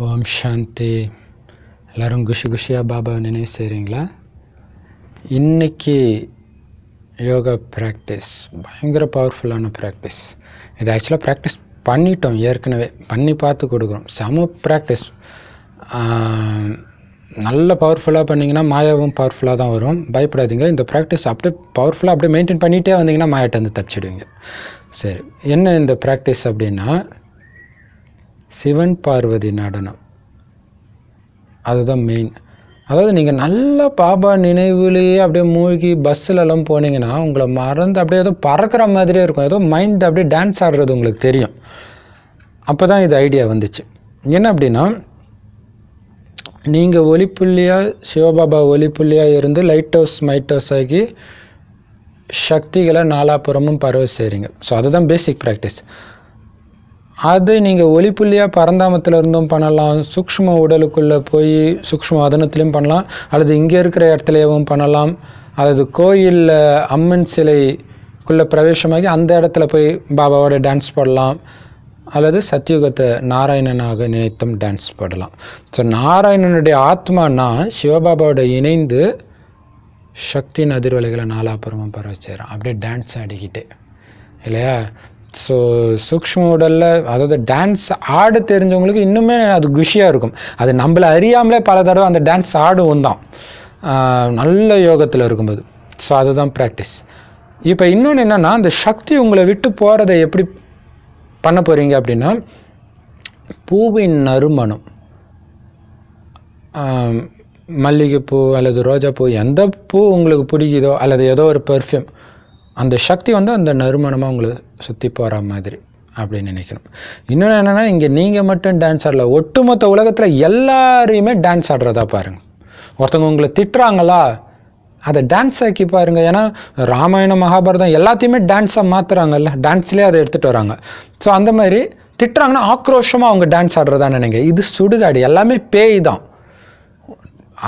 ஓம் சாந்தி. எல்லோரும் குஷி குஷியாக பாபா நினைவு செய்கிறீங்களா இன்னைக்கு யோகா ப்ராக்டிஸ் பயங்கர பவர்ஃபுல்லான ப்ராக்டிஸ் இது ஆக்சுவலாக ப்ராக்டிஸ் பண்ணிட்டோம் ஏற்கனவே. பண்ணி பார்த்து கொடுக்குறோம். செம ப்ராக்டிஸ் நல்ல பவர்ஃபுல்லாக பண்ணிங்கன்னா மாயாவும் பவர்ஃபுல்லாக தான் வரும். பயப்படாதீங்க. இந்த ப்ராக்டிஸ் அப்படியே பவர்ஃபுல்லாக அப்படியே மெயின்டைன் பண்ணிகிட்டே வந்தீங்கன்னா மாயாட்ட வந்து தப்பிச்சிடுவீங்க. சரி என்ன இந்த ப்ராக்டிஸ் அப்படின்னா சிவன் பார்வதி நடனம். அதுதான் மெயின் அதாவது நீங்கள் நல்லா பாபா நினைவுலேயே அப்படியே மூழ்கி பஸ்ஸிலலாம் போனீங்கன்னா உங்களை மறந்து அப்படியே ஏதோ பறக்கிற மாதிரியே இருக்கும். ஏதோ மைண்ட் அப்படியே டான்ஸ் ஆடுறது உங்களுக்கு தெரியும். அப்போ தான் இது ஐடியா வந்துச்சு. என்ன அப்படின்னா நீங்கள் ஒளிப்புள்ளியாக சிவபாபா ஒளிப்புள்ளியாக இருந்து லைட் ஹவுஸ் மைட் ஹவுஸ் ஆகி சக்திகளை நாலாப்புறமும் பரவ செய்கிறீங்க ஸோ அதுதான் பேசிக் ப்ராக்டிஸ் அது நீங்கள் ஒளிப்புள்ளியாக பரந்தாமத்தில் இருந்தும் பண்ணலாம் சூக்ஷ்ம உடலுக்குள்ளே போய் சூக்ஷ்ம வதனத்துலேயும் பண்ணலாம் அல்லது இங்கே இருக்கிற இடத்துலையவும் பண்ணலாம். அல்லது கோயிலில் அம்மன் சிலைக்குள்ளே பிரவேசமாகி அந்த இடத்துல போய் பாபாவோட டான்ஸ் பாடலாம். அல்லது சத்தியுகத்தை நாராயணனாக நினைத்தும் டான்ஸ் பாடலாம். ஸோ நாராயணனுடைய ஆத்மானா சிவபாபாவோட இணைந்து சக்தியின் அதிர்வலைகளை நாலாப்புறமும் பரவ செய்கிறான் அப்படியே டான்ஸ் ஆடிக்கிட்டு. இல்லையா? ஸோ சூக்ஷ்ம உடலில் அதாவது டான்ஸ் ஆட தெரிஞ்சவங்களுக்கு இன்னுமே அது குஷியாக இருக்கும். அது நம்மளை அறியாமலே பல தடவை அந்த டான்ஸ் ஆடும் தான் நல்ல யோகத்தில் இருக்கும்போது. ஸோ அதுதான் ப்ராக்டிஸ் இப்போ இன்னொன்று என்னென்னா அந்த சக்தி உங்களை விட்டு போகிறத எப்படி பண்ண போகிறீங்க அப்படின்னா பூவின் நறுமணம். மல்லிகைப்பூ அல்லது ரோஜாப்பூ எந்த பூ உங்களுக்கு பிடிக்குதோ அல்லது ஏதோ ஒரு பெர்ஃப்யூம் அந்த சக்தி வந்து அந்த நறுமணமாக உங்களை சுற்றி போகிற மாதிரி அப்படின்னு நினைக்கணும். இன்னொன்று என்னென்னா இங்கே நீங்கள் மட்டும் டான்ஸ் ஆடல. ஒட்டுமொத்த உலகத்தில் எல்லாரையுமே டான்ஸ் ஆடுறதா பாருங்கள் ஒருத்தவங்க உங்களை திட்டுறாங்களா? அதை டான்ஸ் ஆக்கி பாருங்க. ஏன்னா ராமாயணம் மகாபாரதம் எல்லாத்தையுமே டான்ஸாக மாற்றுறாங்கல்ல டான்ஸ்லேயே அதை எடுத்துகிட்டு வராங்க. ஸோ அந்த மாதிரி திட்டுறாங்கன்னா ஆக்ரோஷமாக அவங்க டான்ஸ் ஆடுறதா நினைங்க. இது சுடுகாடு. எல்லாமே பேய் தான்.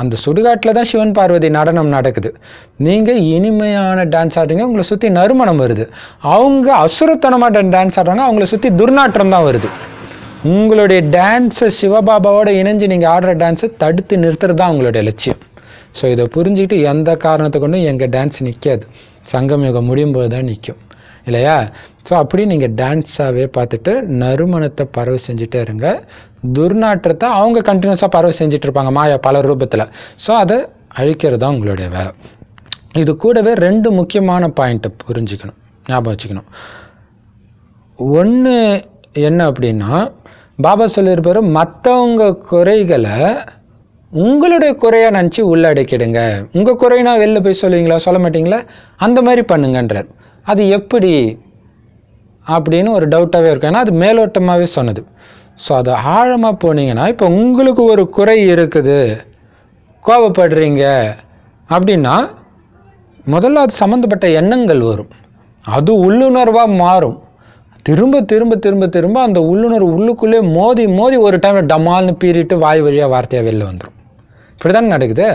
அந்த சுடுகாட்டில் தான் சிவன் பார்வதி நடனம் நடக்குது. நீங்கள் இனிமையான டான்ஸ் ஆடுறீங்க உங்களை சுற்றி நறுமணம் வருது. அவங்க அசுரத்தனமாக டான்ஸ் ஆடுறாங்க அவங்கள சுற்றி துர்நாற்றம் தான் வருது. உங்களுடைய டான்ஸை சிவபாபாவோட இணைஞ்சு நீங்கள் ஆடுற டான்ஸை தடுத்து நிறுத்துறது தான் உங்களுடைய லட்சியம். ஸோ இதை புரிஞ்சுக்கிட்டு எந்த காரணத்தை கொண்டும் எங்கள் டான்ஸ் நிற்காது சங்கம் யுகம் முடியும் போது தான் நிற்கும் இல்லையா? ஸோ அப்படி நீங்கள் டான்ஸாகவே பார்த்துட்டு நறுமணத்தை பரவ செஞ்சுட்டே இருங்க. துர்நாற்றத்தை அவங்க கண்டினியூஸாக பரவ செஞ்சுட்டு இருப்பாங்க மாயா பல ரூபத்தில். ஸோ அதை அழிக்கிறது தான் உங்களுடைய வேலை. இது கூடவே ரெண்டு முக்கியமான பாயிண்ட்டை புரிஞ்சுக்கணும். ஞாபகம் வச்சுக்கணும். ஒன்று என்ன அப்படின்னா பாபா சொல்லியிருப்பார் மற்றவங்க குறைகளை உங்களுடைய குறையாக நினச்சி உள்ளடக்கிடுங்க உங்கள் குறைனா வெளில போய் சொல்லுவீங்களா? சொல்ல மாட்டீங்களா? அந்த மாதிரி பண்ணுங்கன்றார். அது எப்படி அப்படின்னு ஒரு டவுட்டாகவே இருக்கும். ஏன்னா அது மேலோட்டமாகவே சொன்னது. ஸோ அது ஆழமாக போனீங்கன்னா இப்போ உங்களுக்கு ஒரு குறை இருக்குது. கோவப்படுறீங்க. அப்படின்னா முதல்ல அது சம்மந்தப்பட்ட எண்ணங்கள் வரும். அது உள்ளுணர்வாக மாறும். திரும்ப திரும்ப திரும்ப திரும்ப அந்த உள்ளுணர்வு உள்ளுக்குள்ளே மோதி மோதி ஒரு டைம் டமால்னு பீறிட்டு வாய் வழியாக வார்த்தையாக வெளில வந்துடும் இப்படி தான் நடக்குது?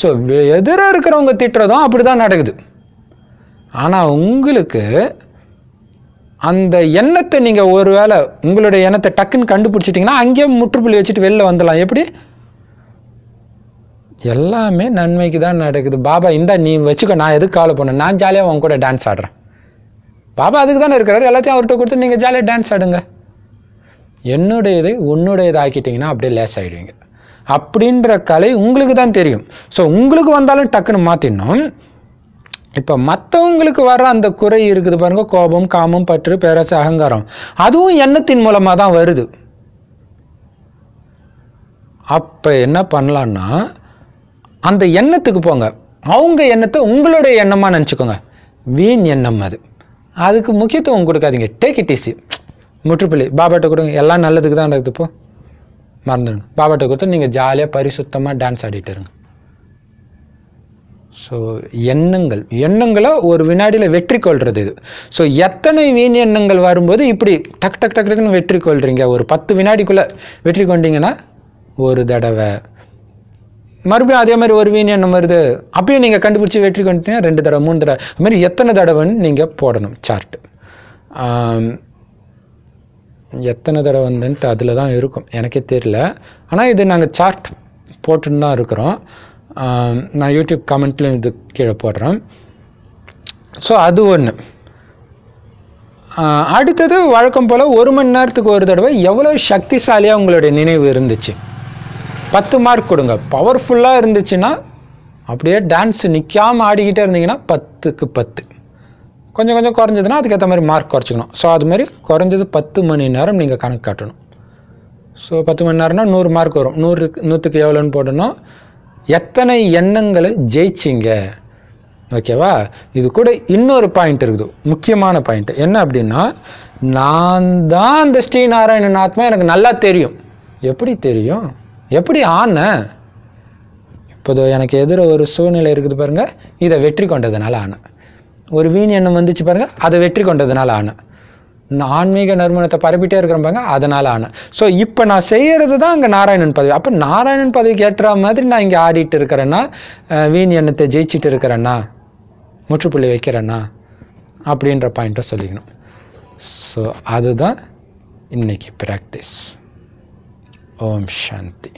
ஸோ எதிராக இருக்கிறவங்க திட்டுறதும் அப்படி தான் நடக்குது. ஆனால் உங்களுக்கு அந்த எண்ணத்தை நீங்கள் ஒரு வேளை உங்களுடைய எண்ணத்தை டக்குன்னு கண்டுபிடிச்சிட்டிங்கன்னா அங்கேயே முற்றுப்புள்ளி வச்சுட்டு வெளில வந்துடலாம். எப்படி? எல்லாமே நன்மைக்கு தான் நடக்குது. பாபா இந்தா நீ வச்சுக்கோ நான் எதுக்கு காலை பண்ணேன் நான் ஜாலியாக உன் கூட டான்ஸ் ஆடுறேன். பாபா அதுக்கு தானே இருக்கிறாரு. எல்லாத்தையும் அவர்கிட்ட கொடுத்து நீங்கள் ஜாலியாக டான்ஸ் ஆடுங்க. என்னுடையதை உன்னுடையது ஆக்கிட்டிங்கன்னா அப்படியே லேஸ் ஆகிடுவீங்க அப்படின்ற கலை உங்களுக்கு தான் தெரியும். ஸோ உங்களுக்கு வந்தாலும் டக்குன்னு மாற்றிடணும் இப்போ மற்றவங்களுக்கு வர்ற அந்த குறை இருக்குது பாருங்க கோபம் காமம் பற்று பேராசை அகங்காரம். அதுவும் எண்ணத்தின் மூலமாக தான் வருது. அப்போ என்ன பண்ணலான்னா அந்த எண்ணத்துக்கு போங்க. அவங்க எண்ணத்தை உங்களுடைய எண்ணமாக நினச்சிக்கோங்க. வீண் எண்ணம் அது. அதுக்கு முக்கியத்துவம் கொடுக்காதீங்க. டேக் இட் ஈஸி முற்றுப்புள்ளி. பாபாட்ட கொடுங்க. எல்லாம் நல்லதுக்கு தான் நடக்குது இப்போ மறந்துடணும் பாபாட்ட கொடுத்து நீங்கள் ஜாலியாக பரிசுத்தமாக டான்ஸ் ஆடிட்டு இருங்க. ஸோ எண்ணங்கள். எண்ணங்களை ஒரு வினாடியில் வெற்றி கொள்வது இது. ஸோ எத்தனை வீண் எண்ணங்கள் வரும்போது இப்படி டக் டக் டக் டக்குன்னு வெற்றி கொள்றீங்க. ஒரு பத்து வினாடிக்குள்ளே வெற்றி கொண்டீங்கன்னா ஒரு தடவை. மறுபடியும் அதே மாதிரி ஒரு வீண் எண்ணம் வருது. அப்பயும் நீங்கள் கண்டுபிடிச்சி வெற்றி கொண்டீங்கன்னா ரெண்டு தடவை மூணு தடவை. அது மாதிரி எத்தனை தடவைன்னு நீங்கள் போடணும் சார்ட்டு எத்தனை தடவை வந்துன்ட்டு அதில் தான் இருக்கும். எனக்கே தெரியல. ஆனால் இது நாங்கள் சார்ட் போட்டுன்னு தான் இருக்கிறோம். நான் யூடியூப் கமெண்ட்லேயும் இது கீழே போடுறேன். ஸோ அது ஒன்று அடுத்தது வழக்கம் போல் ஒரு மணி நேரத்துக்கு ஒரு தடவை எவ்வளோ சக்திசாலியாக உங்களுடைய நினைவு இருந்துச்சு? பத்து மார்க் கொடுங்க. பவர்ஃபுல்லாக இருந்துச்சுன்னா அப்படியே டான்ஸ் நிற்காமல் ஆடிக்கிட்டே இருந்தீங்கன்னா பத்துக்கு பத்து. கொஞ்சம் கொஞ்சம் குறைஞ்சதுன்னா அதுக்கேற்ற மாதிரி மார்க் குறைச்சிக்கணும். ஸோ அது மாதிரி குறைஞ்சது பத்து மணி நேரம் நீங்கள் கணக்கு காட்டணும். ஸோ பத்து மணி நேரம்னா நூறு மார்க் வரும். நூறு நூற்றுக்கு எவ்வளோன்னு போடணும் எத்தனை எண்ணங்களை ஜெயிச்சிங்க? ஓகேவா இது கூட இன்னொரு பாயிண்ட் இருக்குது. முக்கியமான பாயிண்ட் என்ன அப்படின்னா நான் தான் அந்த ஸ்ரீநாராயணன் ஆத்மா எனக்கு நல்லா தெரியும். எப்படி தெரியும்? எப்படி ஆன? இப்போதோ எனக்கு எதிர ஒரு சூழ்நிலை இருக்குது பாருங்கள் இதை வெற்றி கொண்டதுனால ஆனேன் ஒரு வீண் எண்ணம் வந்துச்சு பாருங்கள் அதை வெற்றி கொண்டதுனால ஆனேன் நான் ஆன்மீக நறுமணத்தை பரப்பிட்டே இருக்கிறப்பாங்க அதனால் அதனால ஆனேன் ஸோ இப்போ நான் செய்யறது தான் அங்கே நாராயணன் பதவி. அப்போ நாராயணன் பதவிக்கு ஏற்ற மாதிரி நான் இங்கே ஆடிட்டு இருக்கிறேன்னா வீண் எண்ணத்தை ஜெயிச்சிட்டு இருக்கிறேன்னா முற்றுப்புள்ளி வைக்கிறேன்னா அப்படின்ற பாயிண்ட்டை சொல்லிக்கணும். ஸோ அதுதான் இன்னைக்கு ப்ராக்டிஸ் ஓம் சாந்தி.